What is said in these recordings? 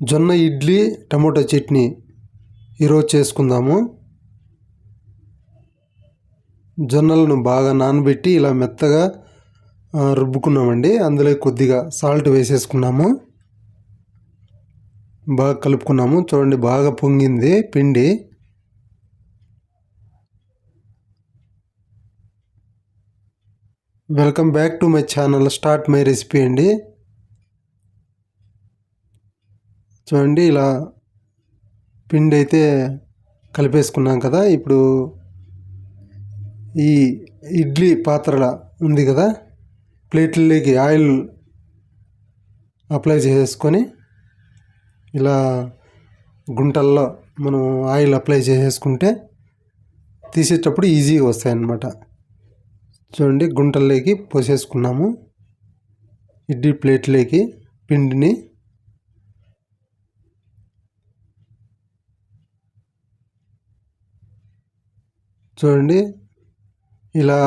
జొన్న ఇడ్లీ టమోటా చట్నీ ఈరోజు చేసుకుందాము. జొన్నలను బాగా నానబెట్టి ఇలా మెత్తగా రుబ్బుకున్నామండి. అందులో కొద్దిగా సాల్ట్ వేసేసుకున్నాము. బాగా కలుపుకున్నాము. చూడండి బాగా పొంగింది పిండి. Welcome back to my channel start my recipe అండి. చూడండి ఇలా పిండి అయితే కలిపేసుకున్నాం కదా. ఇప్పుడు ఈ ఇడ్లీ పాత్రల ఉంది కదా. ప్లేట్లలోకి ఆయిల్ అప్లై చేసేసుకొని ఇలా గుంటల్లో మనం ఆయిల్ అప్లై చేసేసుకుంటే తీసేటప్పుడు ఈజీగా వస్తాయన్నమాట. చూడండి గుంటల్లోకి పోసేసుకున్నాము. ఇడ్లీ ప్లేట్లోకి పిండిని చూడండి. ఇలా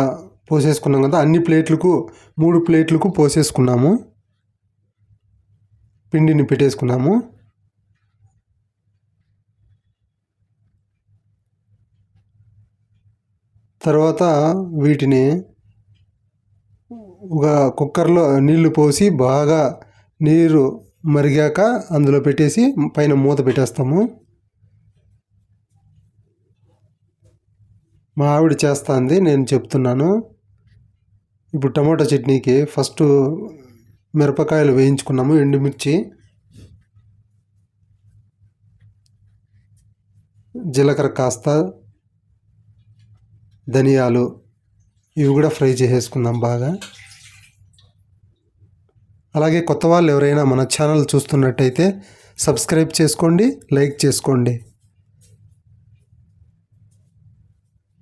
పోసేసుకున్నాం కదా అన్ని ప్లేట్లకు మూడు ప్లేట్లకు పోసేసుకున్నాము. పిండిని పెట్టేసుకున్నాము. తర్వాత వీటిని ఒక కుక్కర్లో నీళ్ళు పోసి బాగా నీరు మరిగాక అందులో పెట్టేసి పైన మూత పెట్టేస్తాము. మా ఆవిడ చేస్తుంది నేను చెప్తున్నాను. ఇప్పుడు టమాటా చట్నీకి ఫస్ట్ మిరపకాయలు వేయించుకున్నాము ఎండుమిర్చి జీలకర్ర కాస్త ధనియాలు ఇవి కూడా ఫ్రై చేసేసుకుందాం బాగా. అలాగే కొత్త వాళ్ళు ఎవరైనా మన ఛానల్ చూస్తున్నట్టయితే సబ్స్క్రైబ్ చేసుకోండి లైక్ చేసుకోండి.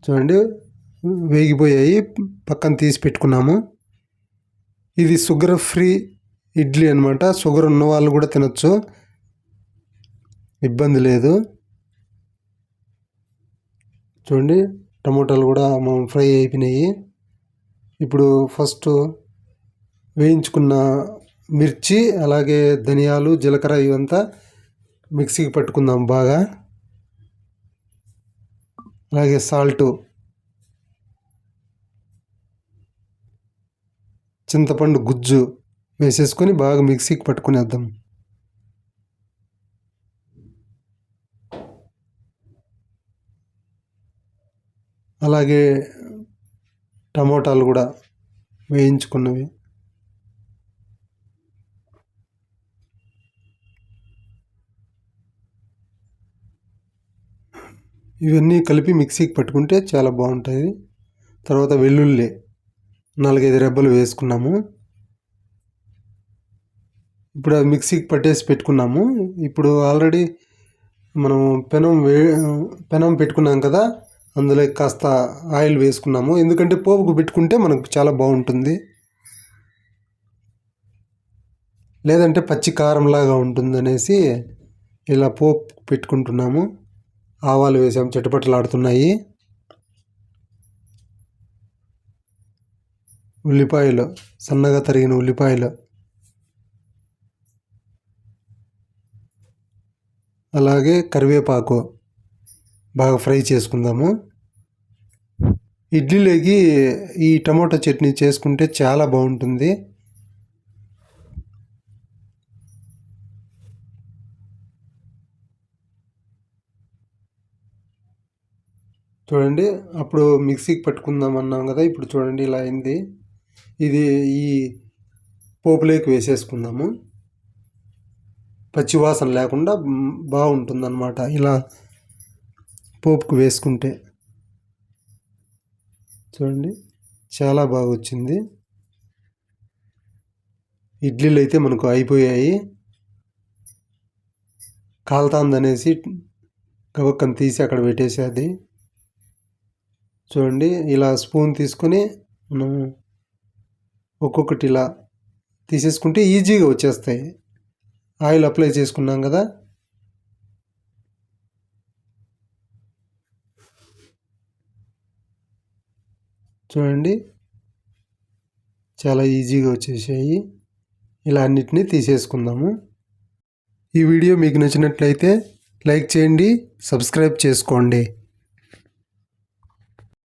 చూడండి వేగిపోయాయి. పక్కన తీసి పెట్టుకున్నాము. ఇది షుగర్ ఫ్రీ ఇడ్లీ అనమాట షుగర్ ఉన్న వాళ్ళు కూడా తినచ్చు. ఇబ్బంది లేదు. చూడండి టమోటాలు కూడా మనం ఫ్రై అయిపోయినాయి. ఇప్పుడు ఫస్ట్ వేయించుకున్న మిర్చి అలాగే ధనియాలు జీలకర్ర ఇవంతా మిక్సీకి పట్టుకుందాం బాగా. అలాగే సాల్టు చింతపండు గుజ్జు వేసేసుకొని బాగా మిక్సీకి పట్టుకునేద్దాం. అలాగే టమోటాలు కూడా వేయించుకున్నవి. ఇవన్నీ కలిపి మిక్సీకి పట్టుకుంటే చాలా బాగుంటుంది తర్వాత వెల్లుల్లి నాలుగైదు రెబ్బలు వేసుకున్నాము. ఇప్పుడు అది మిక్సీకి పట్టేసి పెట్టుకున్నాము. ఇప్పుడు ఆల్రెడీ మనం పెనం వే పెనం పెట్టుకున్నాం కదా అందులో కాస్త ఆయిల్ వేసుకున్నాము. ఎందుకంటే పోపుకు పెట్టుకుంటే మనకు చాలా బాగుంటుంది. లేదంటే పచ్చి కారంలాగా ఉంటుంది అనేసి ఇలా పోపు పెట్టుకుంటున్నాము. ఆవాలు వేసాం చిటపటలాడుతున్నాయి ఉల్లిపాయలు సన్నగా తరిగిన ఉల్లిపాయలు. అలాగే కరివేపాకు బాగా ఫ్రై చేసుకుందాము. ఇడ్లీలోకి ఈ టమాటో చట్నీ చేసుకుంటే చాలా బాగుంటుంది. చూడండి అప్పుడు మిక్సీకి పట్టుకుందాం అన్నాం కదా ఇప్పుడు చూడండి ఇలా అయింది. ఇది ఈ పోపులోకి వేసేసుకుందాము. పచ్చివాసన లేకుండా బాగుంటుందన్నమాట ఇలా పోపుకు వేసుకుంటే. చూడండి చాలా బాగా వచ్చింది. ఇడ్లీలు అయితే మనకు అయిపోయాయి. కాలుతాందనేసి గబక్కని తీసి అక్కడ పెట్టేసేది. చూడండి ఇలా స్పూన్ తీసుకొని మనం ఒక్కొక్కటి ఇలా తీసేసుకుంటే ఈజీగా వచ్చేస్తాయి. ఆయిల్ అప్లై చేసుకున్నాం కదా. చూడండి చాలా ఈజీగా వచ్చేసాయి. ఇలా అన్నిటినీ తీసేసుకుందాము. ఈ వీడియో మీకు నచ్చినట్లయితే లైక్ చేయండి సబ్స్క్రైబ్ చేసుకోండి.